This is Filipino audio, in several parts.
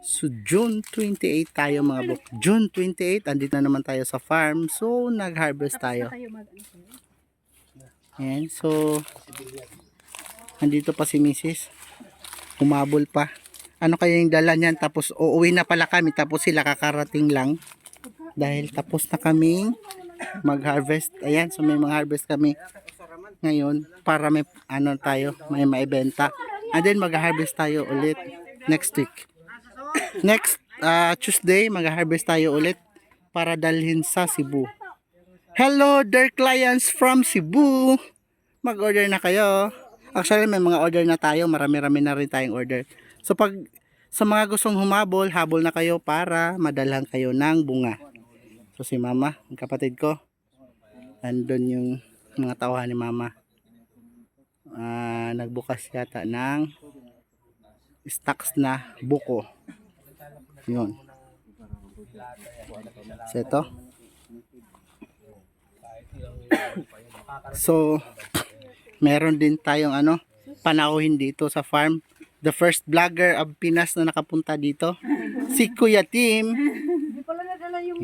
So June 28 tayo mga bok. June 28, andito na naman tayo sa farm. So nag-harvest tayo. Ano? Ayan, so andito pa si Mrs. Humabol pa. Ano kaya yung dala niyan? Tapos uuwi na pala kami. Tapos sila kakarating lang. Dahil tapos na kaming mag-harvest. Ayan, so may mga harvest kami ngayon para may ano tayo, may maibenta. And then mag-harvest tayo ulit next week. Next uh, Tuesday, mag-harvest tayo ulit para dalhin sa Cebu. Hello, dear clients from Cebu. Mag-order na kayo. Actually, may mga order na tayo. Marami-rami na rin tayong order. So, pag sa mga gustong humabol, habol na kayo para madalhan kayo ng bunga. So, si mama, ang kapatid ko, andun yung mga tauhan ni mama. Ah, nagbukas yata ng stocks na buko. Yun. So, ito. So, meron din tayong ano, panauhin dito sa farm. The first vlogger of Pinas na nakapunta dito. Si Kuya Tim. Hindi pala nadala yung.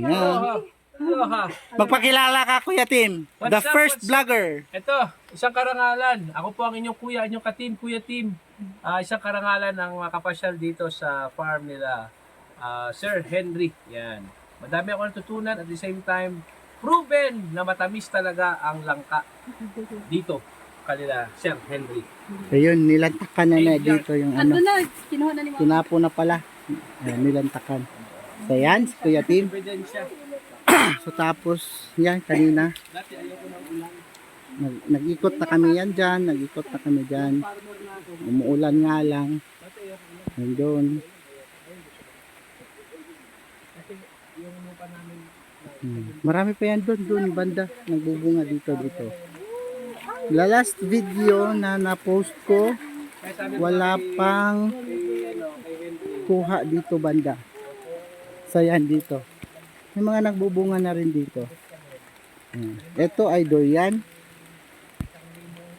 Magpakilala ka Kuya Tim. The What's up, first what's- vlogger. Ito, isang karangalan. Ako po ang inyong kuya, inyong katim, kuya team. Ah, isang karangalan ng mga kapasyal dito sa farm nila. Ah, Sir Henry. Yan. Madami ako natutunan at the same time, proven na matamis talaga ang langka dito kanila, Sir Henry. Ayun, nilantakan na na dito yung ano. Ando na, kinuha na ni mama. Tinapo na pala. Ayan, nilantakan. So yan, si Kuya Tim. So tapos, yan, kanina. Nag, nag-ikot na kami yan dyan. Nag-ikot na kami dyan. Umuulan nga lang. Nandun. Hmm. Marami pa yan doon, doon banda. Nagbubunga dito, dito. The last video na na-post ko, wala pang ano, kuha dito banda. So yan dito. May mga nagbubunga na rin dito. Hmm. Ito ay durian.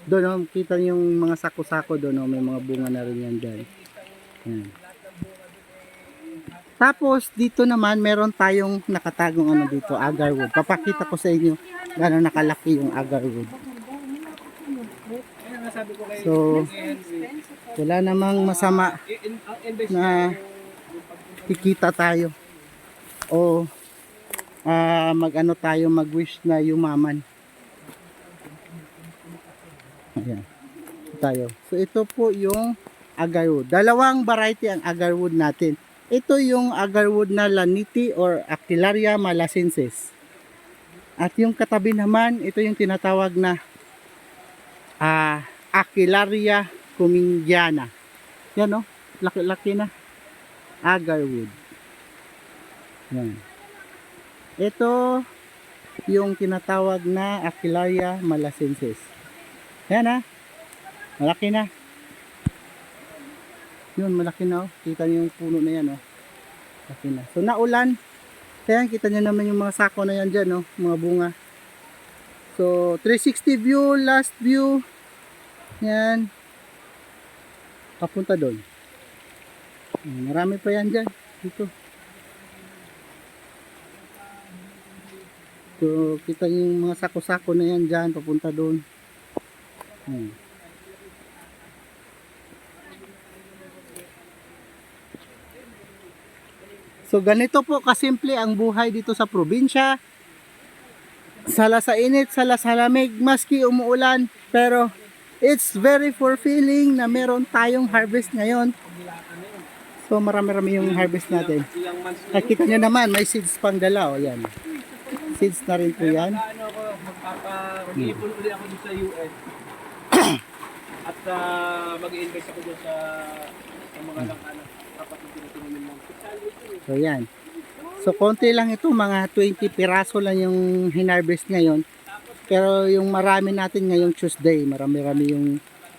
Doon, oh, kita niyo yung mga sako-sako doon, oh, may mga bunga na rin yan dyan. Yan. Tapos, dito naman, meron tayong nakatagong ano dito, agarwood. Papakita ko sa inyo gano'ng nakalaki yung agarwood. So, wala namang masama na kikita tayo. O ah, mag-ano tayo, mag-wish na yumaman. Ayan. Tayo. So ito po yung agarwood. Dalawang variety ang agarwood natin. Ito yung agarwood na laniti or Actilaria malacensis. At yung katabi naman, ito yung tinatawag na ah Aquilaria cumingiana. Yan oh, laki-laki na. Agarwood. Yan. Ito yung tinatawag na Aquilaria malacensis. Yan ha. Malaki na. Yun, malaki na oh. Kita niyo yung puno na yan oh. Malaki na. So naulan. Kaya kita niyo naman yung mga sako na yan dyan oh. Mga bunga. So 360 view, last view. Yan. Papunta doon. Marami pa yan dyan. Dito. So, kita yung mga sako-sako na yan dyan, papunta doon. Hmm. So, ganito po kasimple ang buhay dito sa probinsya. Sala sa init, sala sa lamig, maski umuulan. Pero, it's very fulfilling na meron tayong harvest ngayon. So, marami-rami yung harvest natin. Nakita nyo naman, may seeds pang dala. O, yan. Seeds na rin po yan. ako, magpapa, mag-iipon ulit ako sa US. At mag-invest ako dun sa, mga lang So, yan. So, konti lang ito. Mga 20 piraso lang yung hinarvest ngayon. Pero yung marami natin ngayong Tuesday. Marami-rami yung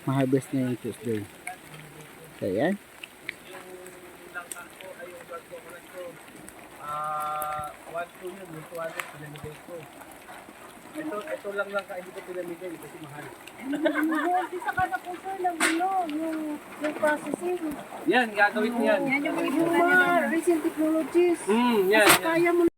ma-harvest ngayong Tuesday. So, yan. One two yun, yung 200 pinamigay ko. Ito, ito lang lang ka, hindi ko pinamigay kasi mahal. Mag-uumpisa ka na po sir ng ano, yung, yung processing. Yan, gagawin ko yan. Yung mga, recent technologies. Hmm, yan, yan. Kaya mo